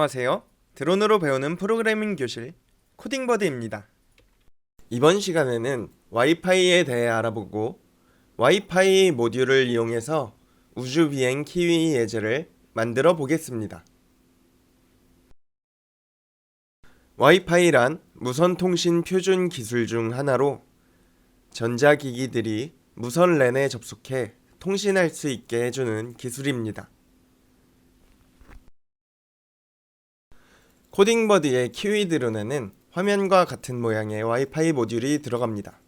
안녕하세요. 드론으로 배우는 프로그래밍 교실 코딩버드입니다. 이번 시간에는 와이파이에 대해 알아보고 와이파이 모듈을 이용해서 우주 비행 키위 예제를 만들어 보겠습니다. 와이파이란 무선 통신 표준 기술 중 하나로 전자기기들이 무선 랜에 접속해 통신할 수 있게 해주는 기술입니다. 코딩버드의 키위 드론에는 화면과 같은 모양의 와이파이 모듈이 들어갑니다.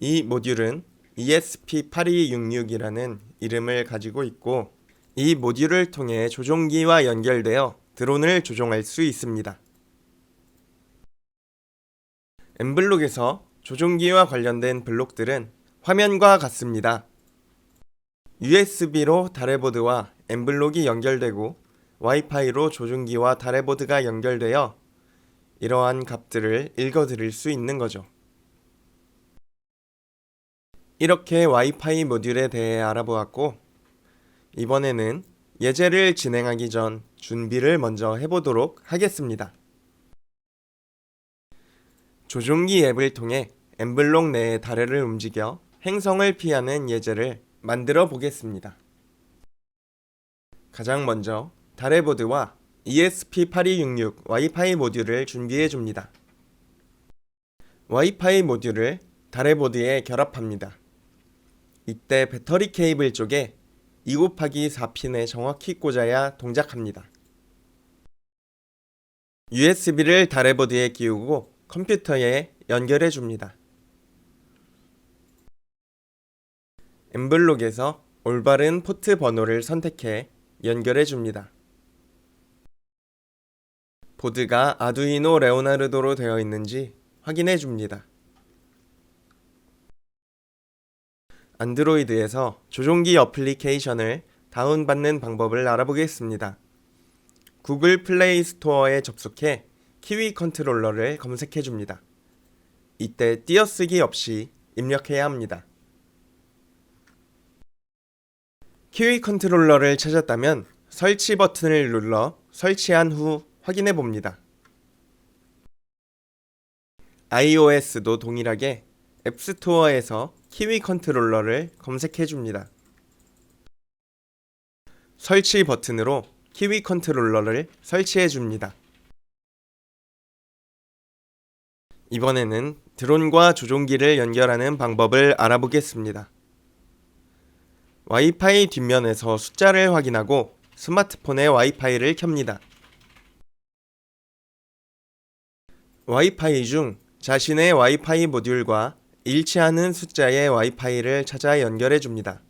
이 모듈은 ESP8266이라는 이름을 가지고 있고 이 모듈을 통해 조종기와 연결되어 드론을 조종할 수 있습니다. 엠블록에서 조종기와 관련된 블록들은 화면과 같습니다. USB로 다래보드와 엠블록이 연결되고 와이파이로 조종기와 다래보드가 연결되어 이러한 값들을 읽어드릴 수 있는 거죠. 이렇게 와이파이 모듈에 대해 알아보았고 이번에는 예제를 진행하기 전 준비를 먼저 해보도록 하겠습니다. 조종기 앱을 통해 엠블록 내의 다래를 움직여 행성을 피하는 예제를 만들어 보겠습니다. 가장 먼저 다래보드와 ESP8266 와이파이 모듈을 준비해 줍니다. 와이파이 모듈을 다래보드에 결합합니다. 이때 배터리 케이블 쪽에 2 곱하기 4핀에 정확히 꽂아야 동작합니다. USB를 다래보드에 끼우고 컴퓨터에 연결해 줍니다. 엠블록에서 올바른 포트 번호를 선택해 연결해 줍니다. 보드가 아두이노 레오나르도로 되어 있는지 확인해 줍니다. 안드로이드에서 조종기 어플리케이션을 다운받는 방법을 알아보겠습니다. 구글 플레이 스토어에 접속해 키위 컨트롤러를 검색해 줍니다. 이때 띄어쓰기 없이 입력해야 합니다. 키위 컨트롤러를 찾았다면 설치 버튼을 눌러 설치한 후 확인해 봅니다. iOS도 동일하게 앱스토어에서 키위 컨트롤러를 검색해 줍니다. 설치 버튼으로 키위 컨트롤러를 설치해 줍니다. 이번에는 드론과 조종기를 연결하는 방법을 알아보겠습니다. 와이파이 뒷면에서 숫자를 확인하고 스마트폰의 와이파이를 켭니다. 와이파이 중 자신의 와이파이 모듈과 일치하는 숫자의 와이파이를 찾아 연결해 줍니다.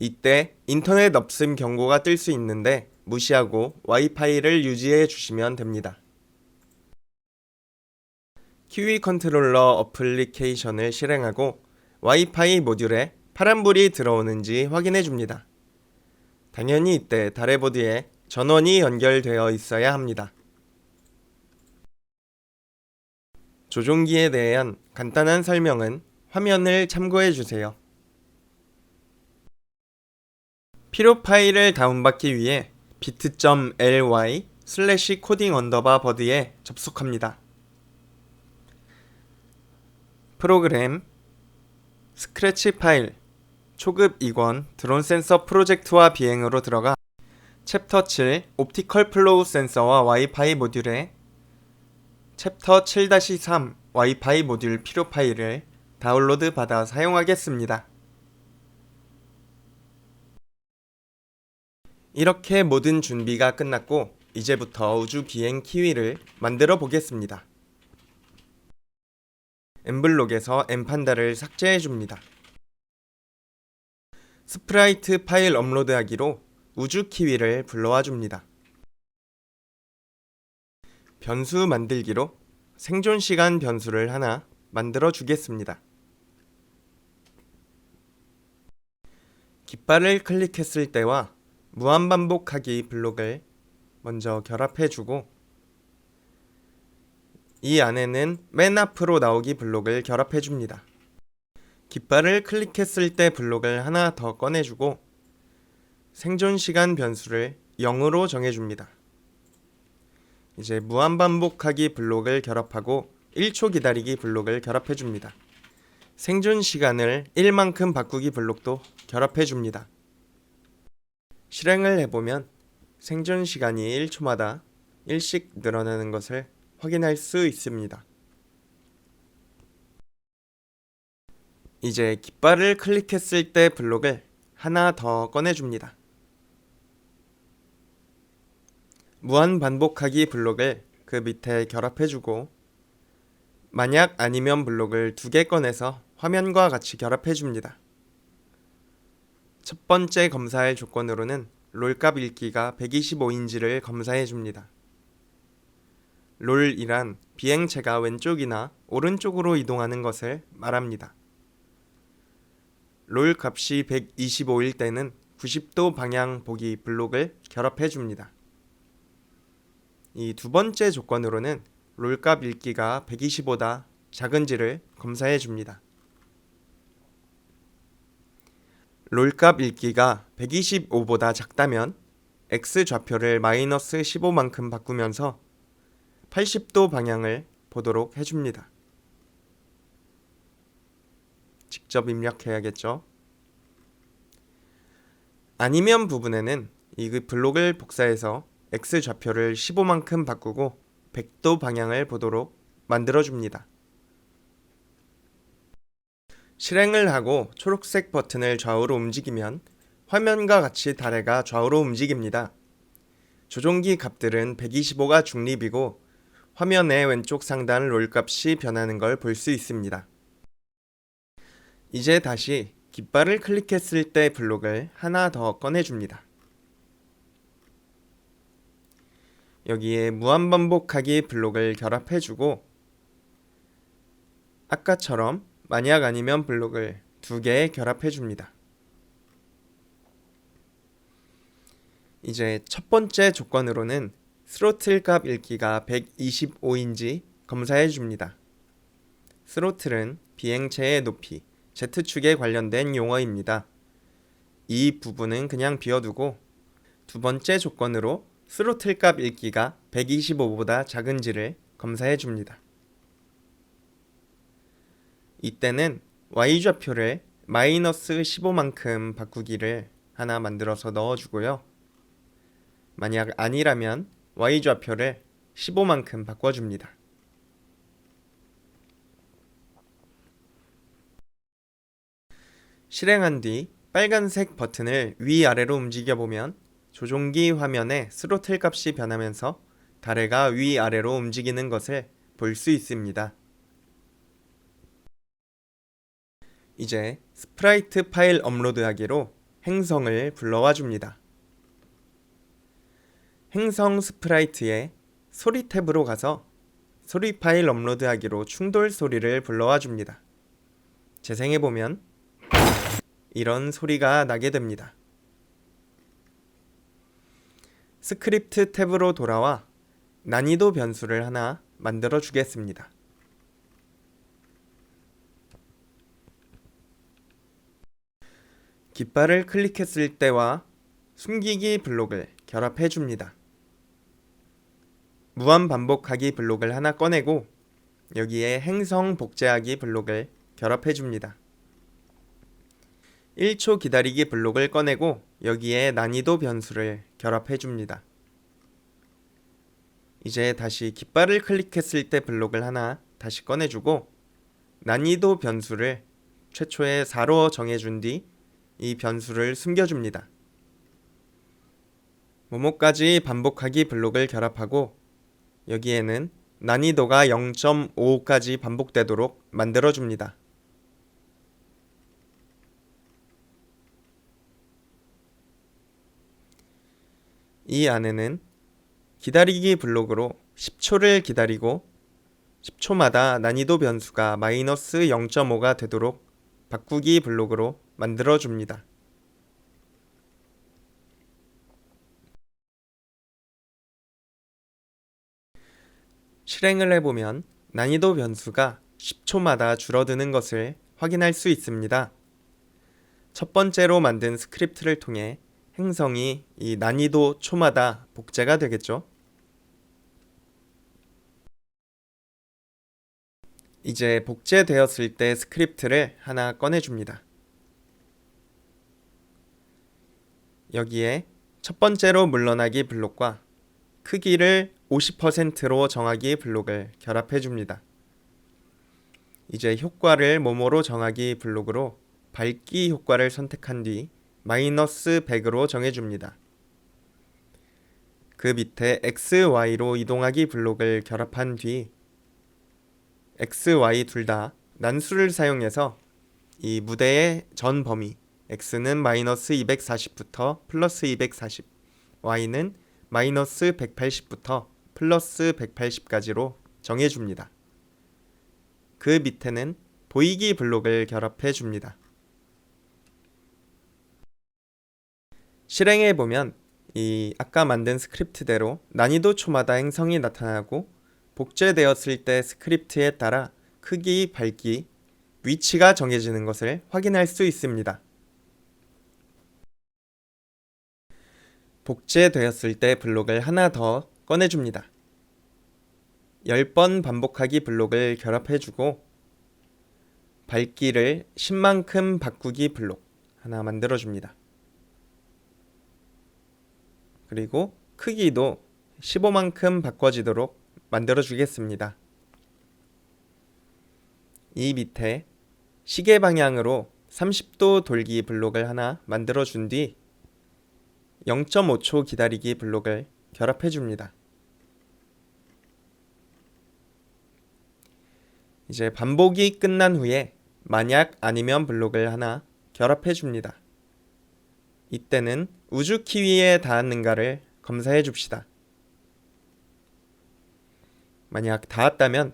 이때 인터넷 없음 경고가 뜰 수 있는데 무시하고 와이파이를 유지해 주시면 됩니다. 키위 컨트롤러 어플리케이션을 실행하고 와이파이 모듈에 파란불이 들어오는지 확인해 줍니다. 당연히 이때 다래보드에 전원이 연결되어 있어야 합니다. 조종기에 대한 간단한 설명은 화면을 참고해 주세요. 필요 파일을 다운받기 위해 bit.ly 슬래시 코딩 언더바 버드에 접속합니다. 프로그램 스크래치 파일 초급 2권 드론 센서 프로젝트와 비행으로 들어가 챕터 7 옵티컬 플로우 센서와 와이파이 모듈에 챕터 7-3 와이파이 모듈 필요 파일을 다운로드 받아 사용하겠습니다. 이렇게 모든 준비가 끝났고 이제부터 우주 비행 키위를 만들어 보겠습니다. 엠블록에서 엠판다를 삭제해 줍니다. 스프라이트 파일 업로드하기로 우주 키위를 불러와 줍니다. 변수 만들기로 생존 시간 변수를 하나 만들어 주겠습니다. 깃발을 클릭했을 때와 무한반복하기 블록을 먼저 결합해 주고 이 안에는 맨 앞으로 나오기 블록을 결합해 줍니다. 깃발을 클릭했을 때 블록을 하나 더 꺼내주고 생존 시간 변수를 0으로 정해줍니다. 이제 무한반복하기 블록을 결합하고 1초 기다리기 블록을 결합해 줍니다. 생존 시간을 1만큼 바꾸기 블록도 결합해 줍니다. 실행을 해보면 생존 시간이 1초마다 1씩 늘어나는 것을 확인할 수 있습니다. 이제 깃발을 클릭했을 때 블록을 하나 더 꺼내줍니다. 무한 반복하기 블록을 그 밑에 결합해주고 만약 아니면 블록을 두 개 꺼내서 화면과 같이 결합해줍니다. 첫 번째 검사할 조건으로는 롤값 읽기가 125인지를 검사해줍니다. 롤이란 비행체가 왼쪽이나 오른쪽으로 이동하는 것을 말합니다. 롤 값이 125일 때는 90도 방향 보기 블록을 결합해 줍니다. 이 두 번째 조건으로는 롤값 읽기가 125보다 작은지를 검사해 줍니다. 롤값 읽기가 125보다 작다면 x 좌표를 마이너스 15만큼 바꾸면서 80도 방향을 보도록 해줍니다. 직접 입력해야겠죠. 아니면 부분에는 이 블록을 복사해서 x 좌표를 15만큼 바꾸고 100도 방향을 보도록 만들어 줍니다. 실행을 하고 초록색 버튼을 좌우로 움직이면 화면과 같이 다래가 좌우로 움직입니다. 조종기 값들은 125가 중립이고 화면의 왼쪽 상단 롤 값이 변하는 걸 볼 수 있습니다. 이제 다시 깃발을 클릭했을 때 블록을 하나 더 꺼내줍니다. 여기에 무한반복하기 블록을 결합해주고 아까처럼 만약 아니면 블록을 두 개 결합해줍니다. 이제 첫 번째 조건으로는 스로틀 값 읽기가 125인지 검사해 줍니다. 스로틀은 비행체의 높이, Z축에 관련된 용어입니다. 이 부분은 그냥 비워두고 두 번째 조건으로 스로틀 값 읽기가 125보다 작은지를 검사해 줍니다. 이때는 y좌표를 마이너스 15만큼 바꾸기를 하나 만들어서 넣어주고요. 만약 아니라면 y좌표를 15만큼 바꿔줍니다. 실행한 뒤 빨간색 버튼을 위아래로 움직여 보면 조종기 화면에 스로틀 값이 변하면서 다래가 위아래로 움직이는 것을 볼 수 있습니다. 이제 스프라이트 파일 업로드하기로 행성을 불러와 줍니다. 행성 스프라이트에 소리 탭으로 가서 소리 파일 업로드하기로 충돌 소리를 불러와 줍니다. 재생해 보면 이런 소리가 나게 됩니다. 스크립트 탭으로 돌아와 난이도 변수를 하나 만들어 주겠습니다. 깃발을 클릭했을 때와 숨기기 블록을 결합해 줍니다. 무한 반복하기 블록을 하나 꺼내고 여기에 행성 복제하기 블록을 결합해 줍니다. 1초 기다리기 블록을 꺼내고 여기에 난이도 변수를 결합해 줍니다. 이제 다시 깃발을 클릭했을 때 블록을 하나 다시 꺼내주고 난이도 변수를 최초에 4로 정해준 뒤 이 변수를 숨겨줍니다. 모모까지 반복하기 블록을 결합하고 여기에는 난이도가 0.5까지 반복되도록 만들어줍니다. 이 안에는 기다리기 블록으로 10초를 기다리고 10초마다 난이도 변수가 마이너스 0.5가 되도록 바꾸기 블록으로 만들어 줍니다. 실행을 해보면 난이도 변수가 10초마다 줄어드는 것을 확인할 수 있습니다. 첫 번째로 만든 스크립트를 통해 행성이 이 난이도 초마다 복제가 되겠죠. 이제 복제되었을 때 스크립트를 하나 꺼내줍니다. 여기에 첫 번째로 물러나기 블록과 크기를 50%로 정하기 블록을 결합해 줍니다. 이제 효과를 몸으로 정하기 블록으로 밝기 효과를 선택한 뒤 마이너스 100으로 정해줍니다. 그 밑에 x, y로 이동하기 블록을 결합한 뒤 x, y 둘 다 난수를 사용해서 이 무대의 전 범위 x는 마이너스 240부터 플러스 240, y는 마이너스 180부터 플러스 180까지로 정해줍니다. 그 밑에는 보이기 블록을 결합해 줍니다. 실행해 보면 이 아까 만든 스크립트대로 난이도 초마다 행성이 나타나고 복제되었을 때 스크립트에 따라 크기, 밝기, 위치가 정해지는 것을 확인할 수 있습니다. 복제되었을 때 블록을 하나 더 꺼내줍니다. 10번 반복하기 블록을 결합해주고 밝기를 10만큼 바꾸기 블록 하나 만들어줍니다. 그리고 크기도 15만큼 바꿔지도록 만들어 주겠습니다. 이 밑에 시계 방향으로 30도 돌기 블록을 하나 만들어 준 뒤 0.5초 기다리기 블록을 결합해 줍니다. 이제 반복이 끝난 후에 만약 아니면 블록을 하나 결합해 줍니다. 이때는 우주 키위에 닿았는가를 검사해 줍시다. 만약 닿았다면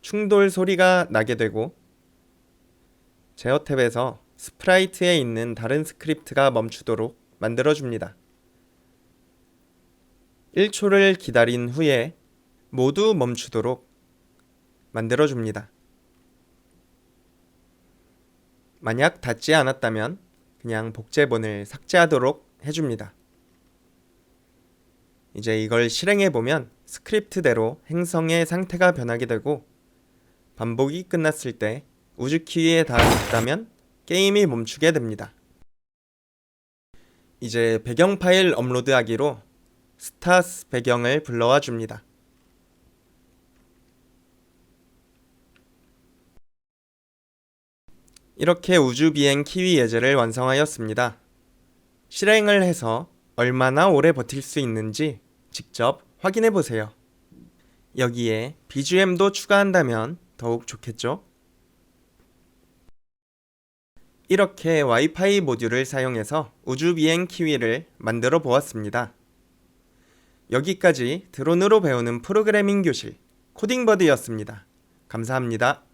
충돌 소리가 나게 되고 제어 탭에서 스프라이트에 있는 다른 스크립트가 멈추도록 만들어 줍니다. 1초를 기다린 후에 모두 멈추도록 만들어 줍니다. 만약 닿지 않았다면 그냥 복제본을 삭제하도록 해줍니다. 이제 이걸 실행해 보면 스크립트대로 행성의 상태가 변하게 되고 반복이 끝났을 때 우주 키위에 닿았다면 게임이 멈추게 됩니다. 이제 배경 파일 업로드하기로 스타스 배경을 불러와 줍니다. 이렇게 우주 비행 키위 예제를 완성하였습니다. 실행을 해서 얼마나 오래 버틸 수 있는지 직접 확인해 보세요. 여기에 BGM도 추가한다면 더욱 좋겠죠? 이렇게 와이파이 모듈을 사용해서 우주비행 키위를 만들어 보았습니다. 여기까지 드론으로 배우는 프로그래밍 교실 코딩버드였습니다. 감사합니다.